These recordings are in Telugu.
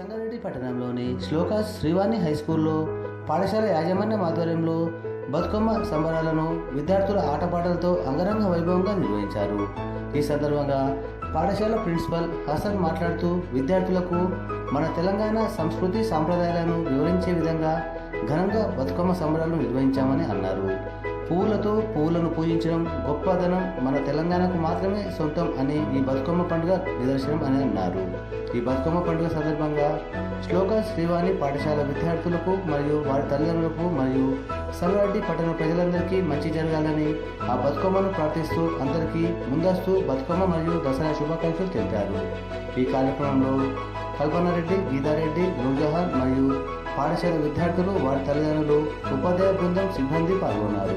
సంగారెడ్డి పట్టణంలోని శ్లోకాస్ శ్రీవాణి హై స్కూల్లో పాఠశాల యాజమాన్యం ఆధ్వర్యంలో బతుకమ్మ సంబరాలను విద్యార్థుల ఆటపాటలతో అంగరంగ వైభవంగా నిర్వహించారు. ఈ సందర్భంగా పాఠశాల ప్రిన్సిపల్ హసన్ మాట్లాడుతూ విద్యార్థులకు మన తెలంగాణ సంస్కృతి సాంప్రదాయాలను వివరించే విధంగా ఘనంగా బతుకమ్మ సంబరాలను నిర్వహించామని అన్నారు. పూలతో పూలను పూజించడం గొప్పదనం మన తెలంగాణకు మాత్రమే సొంతం అని ఈ బతుకమ్మ పండుగ నిదర్శనం అని అన్నారు. ఈ బతుకమ్మ పండుగ సందర్భంగా శ్లోక శ్రీవాణి పాఠశాల విద్యార్థులకు మరియు వారి తల్లిదండ్రులకు మరియు సంగారెడ్డి పట్టణ ప్రజలందరికీ మంచి జరగాలని ఆ బతుకమ్మను ప్రార్థిస్తూ అందరికీ ముందస్తు బతుకమ్మ మరియు దసరా శుభాకాంక్షలు తెలిపారు. ఈ కార్యక్రమంలో కల్పనారెడ్డి గీతారెడ్డి నూర్జహాన్ మరియు పాఠశాల విద్యార్థులు వారి తల్లిదండ్రులు ఉపాధ్యాయ బృందం సిబ్బంది పాల్గొన్నారు.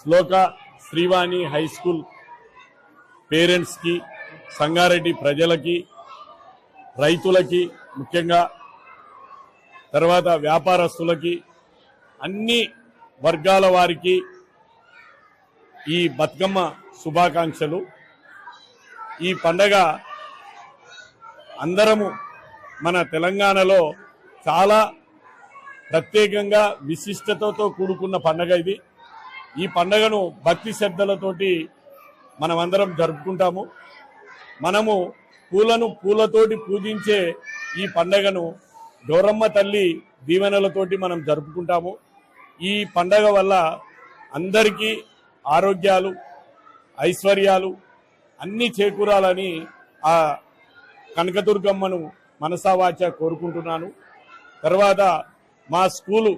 Shloka Srivani high school పేరెంట్స్కి సంగారెడ్డి ప్రజలకి రైతులకి ముఖ్యంగా తర్వాత వ్యాపారస్తులకి అన్ని వర్గాల వారికి ఈ బతుకమ్మ శుభాకాంక్షలు. ఈ పండగ అందరము మన తెలంగాణలో చాలా ప్రత్యేకంగా విశిష్టతతో కూడుకున్న పండగ ఇది. ఈ పండగను భక్తి శ్రద్ధలతోటి మనమందరం జరుపుకుంటాము. మనము పూలను పూలతోటి పూజించే ఈ పండగను గౌరమ్మ తల్లి దీవెనలతోటి మనం జరుపుకుంటాము. ఈ పండగ వల్ల అందరికీ ఆరోగ్యాలు ఐశ్వర్యాలు అన్నీ చేకూరాలని ఆ కనకదుర్గమ్మను మనసావాచ కోరుకుంటున్నాను. తర్వాత మా స్కూలు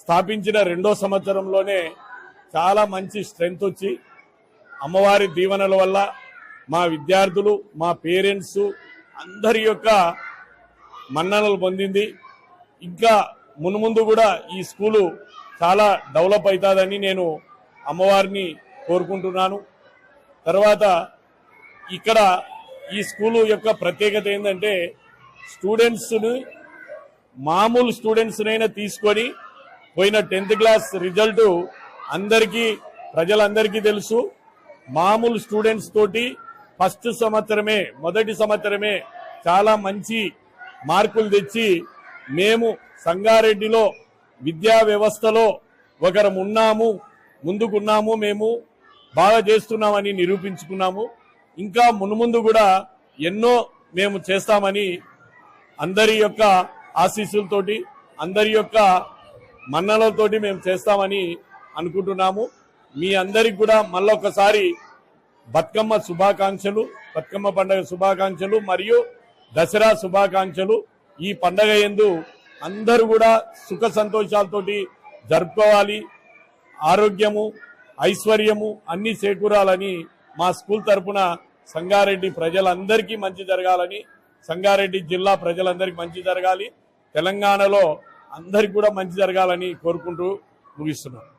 స్థాపించిన రెండో సంవత్సరంలోనే చాలా మంచి స్ట్రెంగ్త్ వచ్చి అమ్మవారి దీవెనల వల్ల మా విద్యార్థులు మా పేరెంట్స్ అందరి యొక్క మన్ననలు పొందింది. ఇంకా మున్ముందు కూడా ఈ స్కూలు చాలా డెవలప్ అవుతుందని నేను అమ్మవారిని కోరుకుంటున్నాను. తర్వాత ఇక్కడ ఈ స్కూలు యొక్క ప్రత్యేకత ఏంటంటే స్టూడెంట్స్ని మామూలు స్టూడెంట్స్నైనా తీసుకొని పోయిన టెన్త్ క్లాస్ రిజల్ట్ అందరికీ ప్రజలందరికీ తెలుసు. మామూలు స్టూడెంట్స్ తోటి ఫస్ట్ సంవత్సరమే మొదటి సంవత్సరమే చాలా మంచి మార్కులు తెచ్చి మేము సంగారెడ్డిలో విద్యా వ్యవస్థలో ఒకరం ఉన్నాము ముందుకున్నాము మేము బాగా చేస్తున్నామని నిరూపించుకున్నాము. ఇంకా మునుముందు కూడా ఎన్నో మేము చేస్తామని అందరి యొక్క ఆశీస్సులతోటి అందరి యొక్క మన్నలతోటి మేము చేస్తామని అనుకుంటున్నాము. మీ అందరికి కూడా మళ్ళొకసారి బతుకమ్మ శుభాకాంక్షలు బతుకమ్మ పండుగ శుభాకాంక్షలు మరియు దసరా శుభాకాంక్షలు. ఈ పండగ ఎందు అందరూ కూడా సుఖ సంతోషాలతోటి జరుపుకోవాలి. ఆరోగ్యము ఐశ్వర్యము అన్ని చేకూరాలని మా స్కూల్ తరఫున సంగారెడ్డి ప్రజలందరికీ మంచి జరగాలని సంగారెడ్డి జిల్లా ప్రజలందరికీ మంచి జరగాలి. తెలంగాణలో అందరికి కూడా మంచి జరగాలని కోరుకుంటూ ముగిస్తున్నాను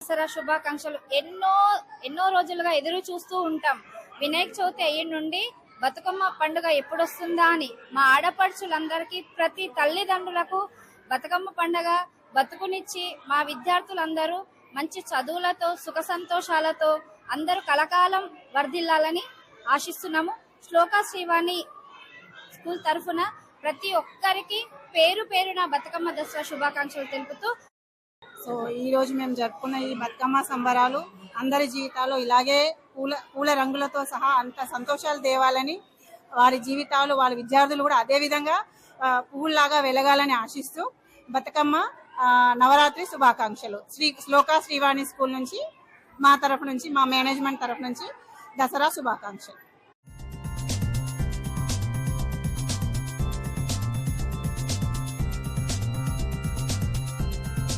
దసరా శుభాకాంక్షలు. ఎన్నో ఎన్నో రోజులుగా ఎదురు చూస్తూ ఉంటాం. వినాయక చవితి అయ్యి నుండి బతుకమ్మ పండుగ ఎప్పుడు వస్తుందా అని మా ఆడపడుచులందరికీ ప్రతి తల్లిదండ్రులకు బతుకమ్మ పండుగ బతుకునిచ్చి మా విద్యార్థులందరూ మంచి చదువులతో సుఖ సంతోషాలతో అందరూ కలకాలం వర్ధిల్లాలని ఆశిస్తున్నాము. శ్లోక శ్రీవాణి స్కూల్ తరఫున ప్రతి ఒక్కరికి పేరు పేరున బతుకమ్మ దసరా శుభాకాంక్షలు తెలుపుతూ సో ఈ రోజు మేము జరుపుకున్న ఈ బతుకమ్మ సంబరాలు అందరి జీవితాలు ఇలాగే పూల పూల రంగులతో సహా అంత సంతోషాలు తేవాలని వారి జీవితాలు వాళ్ళ విద్యార్థులు కూడా అదే విధంగా ఆ, పువ్వుల్లాగా వెలగాలని ఆశిస్తూ బతుకమ్మ నవరాత్రి శుభాకాంక్షలు. శ్రీ శ్లోక శ్రీవాణి స్కూల్ నుంచి మా తరఫు నుంచి మా మేనేజ్మెంట్ తరఫు నుంచి దసరా శుభాకాంక్షలు.